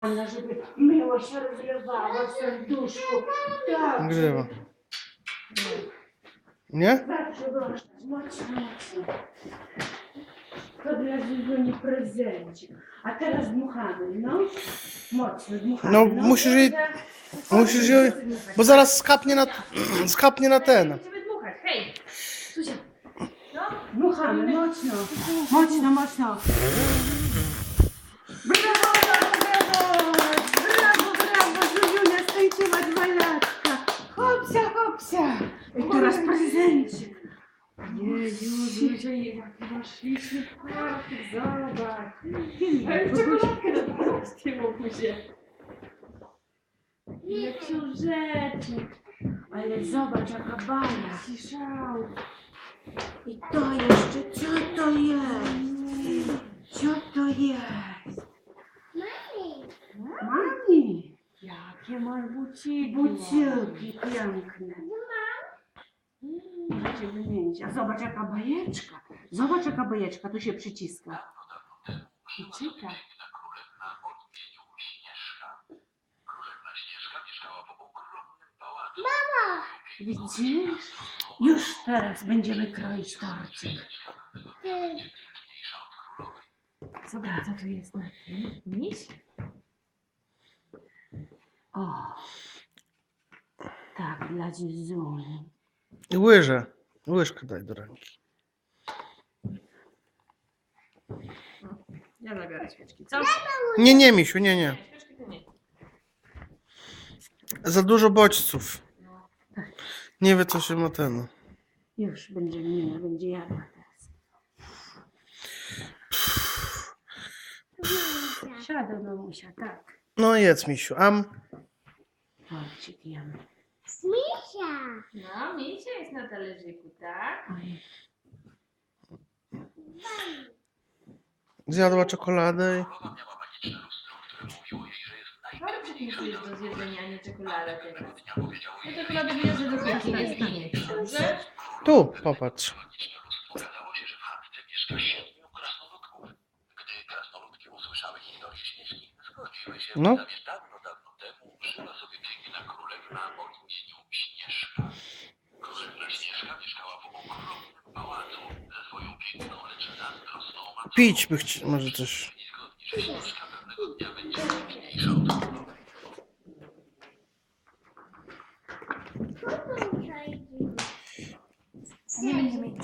Anna, żeby miło się rozlewało w serduszku. Tak. Grzywa. Nie? Zawsze można. Mocno, mocno. To dla Zuzuni prezencik. A teraz dmuchamy, no. Mocno dmuchamy. No, musisz jej- Musisz jej... Bo zaraz skapnie na, skapnie na ten. Będziemy dmuchać, hej! Zuzia, no, Dmuchamy, mocno. Mocno, mocno. Prezencik. Jeju, Zuzia, jaki masz śliczny płatek, zobacz. Ale czekoladkę na tym obuzie. Jak książeczek. Ale zobacz, jaka baja. Ciszał. I to jeszcze, co to jest? Co to jest? Mami. Jakie masz buciki. Bucielki piękne. A zobacz jaka bajeczka. Zobacz jaka bajeczka, tu się przyciska. I czyta. Widzisz? Już teraz będziemy kroić torcik. Zobacz, co tu jest na tym. Miś? O. Tak, dla Zuzuni. I łyżę. Łyżkę daj do ręki. Ja zabiorę świeczki, co? Nie, nie, misiu, nie, nie. Świeczki to nie. Za dużo bodźców. Nie wie, co się ma ten. Już będzie mina, będzie jadła teraz. Siada mamusia, tak. No jedz, misiu. Am. Torcik jemy. No, misia jest na talerzyku, tak? Zjadła czekoladę. musi jest do zjedzenia, a nie czekolada teraz. No czekoladę bierze do ręki, nie zginie. Dobrze? Tu, popatrz. Okazało się, że w chatce mieszka siedmiu krasnoludków. Gdy krasnoludki usłyszały historię Śnieżki, zgodziły się, No. ponieważ dawno, dawno temu żyła sobie piękna królewna Pić by chciał, może coś. Nie będziemy.